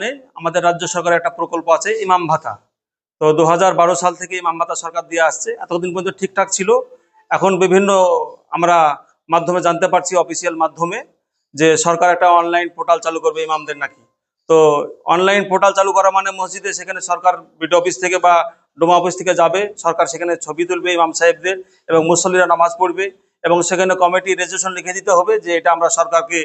মানে আমাদের রাজ্য সরকারের একটা প্রকল্প আছে ইমাম ভাতা। তো দু হাজার বারো সাল থেকে ইমাম ভাতা সরকার দিয়ে আসছে। এতদিন পর্যন্ত ঠিকঠাক ছিল। এখন বিভিন্ন আমরা মাধ্যমে জানতে পারছি অফিসিয়াল মাধ্যমে, যে সরকার একটা অনলাইন পোর্টাল চালু করবে ইমামদের নাকি। তো অনলাইন পোর্টাল চালু করা মানে মসজিদে সেখানে সরকার বিডি অফিস থেকে বা ডোমা অফিস থেকে যাবে। সরকার সেখানে ছবি তুলবে ইমাম সাহেবদের এবং মুসল্লিরা নামাজ পড়বে এবং সেখানে কমিটি রেজুলেশন লিখে দিতে হবে যে এটা আমরা সরকারকে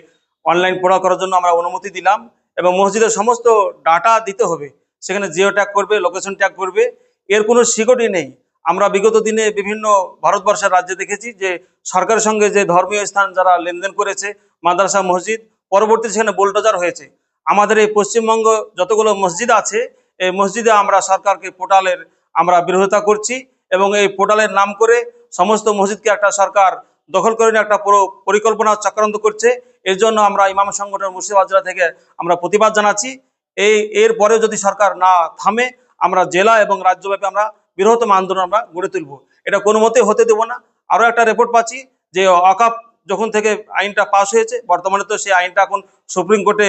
অনলাইন পোর্টাল করার জন্য আমরা অনুমতি দিলাম। এবং মসজিদের সমস্ত ডাটা দিতে হবে। সেখানে জিও ট্যাগ করবে লোকেশন ট্যাগ করবে। এর কোনো সিকিউরিটি নেই। আমরা বিগত দিনে বিভিন্ন ভারতবর্ষের রাজ্যে দেখেছি যে, সরকারের সঙ্গে যে ধর্মীয় স্থান যারা লেনদেন করেছে, মাদ্রাসা, মসজিদ পরবর্তী সেখানে বোল্ডোজার হয়েছে। আমাদের এই পশ্চিমবঙ্গ যতগুলো মসজিদ আছে, এই মসজিদে আমরা সরকারকে পোর্টালের আমরা বিরোধিতা করছি এবং এই পোর্টালের নাম করে সমস্ত মসজিদকে একটা সরকার দখল করে একটা পুরো পরিকল্পনা চক্রান্ত করছে। এর জন্য আমরা ইমাম সংগঠন মুর্শিদাবাদ জেলা থেকে আমরা প্রতিবাদ জানাচ্ছি। এই, এর পরে যদি সরকার না থামে, আমরা জেলা এবং রাজ্যব্যাপী আমরা বৃহত্তম আন্দোলন আমরা গড়ে তুলব। এটা কোনো মতেই হতে দেবো না। আরও একটা রিপোর্ট পাচ্ছি যে অকাপ যখন থেকে আইনটা পাস হয়েছে, বর্তমানে তো সেই আইনটা এখন সুপ্রিম কোর্টে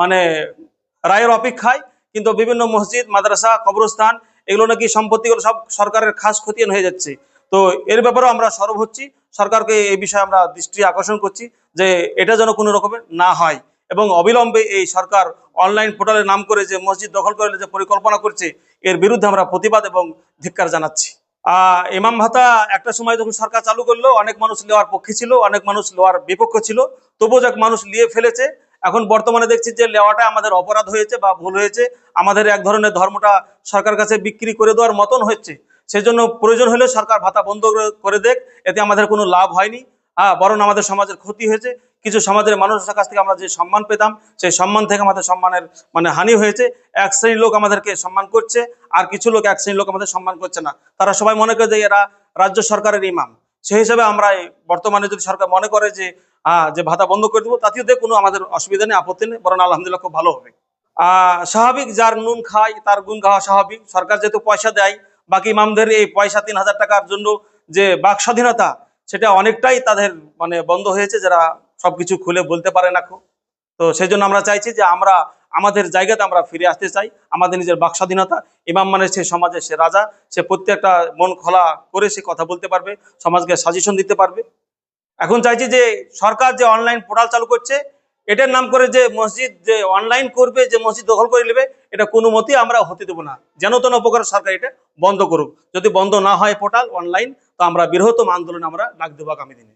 মানে রায়ের অপেক্ষায়, কিন্তু বিভিন্ন মসজিদ, মাদ্রাসা, কবরস্থান, এগুলো নাকি সম্পত্তিগুলো সব সরকারের খাস খতিয়ান হয়ে যাচ্ছে। তো এর ব্যাপারেও আমরা সরব হচ্ছি। সরকারকে এই বিষয়ে আমরা দৃষ্টি আকর্ষণ করছি যে এটা যেন কোনো রকমের না হয়। এবং অবিলম্বে এই সরকার অনলাইন পোর্টালের নাম করে যে মসজিদ দখল করে যে পরিকল্পনা করছে, এর বিরুদ্ধে আমরা প্রতিবাদ এবং ধিক্কার জানাচ্ছি। ইমাম ভাতা একটা সময় যখন সরকার চালু করল, অনেক মানুষ নেওয়ার পক্ষে ছিল, অনেক মানুষ নেওয়ার বিপক্ষ ছিল। তবুও যাক মানুষ নিয়ে ফেলেছে। এখন বর্তমানে দেখছি যে নেওয়াটা আমাদের অপরাধ হয়েছে বা ভুল হয়েছে। আমাদের এক ধরনের ধর্মটা সরকার কাছে বিক্রি করে দেওয়ার মতন হচ্ছে। সেই জন্য প্রয়োজন হলে সরকার ভাতা বন্ধ করে- দেখ এতে আমাদের কোনো লাভ হয়নি। হ্যাঁ বরং আমাদের সমাজের ক্ষতি হয়েছে। কিছু সমাজের মানুষের কাছ থেকে আমরা যে সম্মান পেতাম সেই সম্মান থেকে আমাদের সম্মানের মানে হানি হয়েছে। এক শ্রেণির লোক আমাদেরকে সম্মান করছে আর কিছু লোক এক শ্রেণির লোক আমাদের সম্মান করছে না। তারা সবাই মনে করে যে এরা রাজ্য সরকারের ইমাম। সেই হিসাবে আমরা বর্তমানে যদি সরকার মনে করে যে আহ, যে ভাতা বন্ধ করে দেবো তাতেও কোনো আমাদের অসুবিধা নেই আপত্তি নেই বরং আলহামদুলিল্লাহ খুব ভালো হবে। আহ, স্বাভাবিক যার নুন খায় তার গুণ খাওয়া স্বাভাবিক। সরকার যেহেতু পয়সা দেয় বাকি ইমামদের এই পয়সা তিন হাজার টাকার জন্য যে বাক স্বাধীনতা, সেটা অনেকটাই তাদের মানে বন্ধ হয়েছে, যারা সবকিছু খুলে বলতে পারে না খুব। তো সেই জন্য আমরা চাইছি যে আমরা, আমাদের জায়গাতে আমরা ফিরে আসতে চাই, আমাদের নিজের বাক স্বাধীনতা। ইমাম মানে সে সমাজের সে রাজা, সে প্রত্যেকটা মন খোলা করে সে কথা বলতে পারবে, সমাজকে সাজেশন দিতে পারবে। এখন চাইছি যে সরকার যে অনলাইন পোর্টাল চালু করছে এটার নাম করে যে মসজিদ যে অনলাইন করবে, যে মসজিদ দখল করে নেবে, এটা কোনো মতেই আমরা হতে দেবো না। যেন তেন উপকার সরকার এটা বন্ধ করুক। যদি বন্ধ না হয় পোর্টাল অনলাইন তো আমরা বৃহত্তম আন্দোলন আমরা ডাক দেবো আগামী দিনে।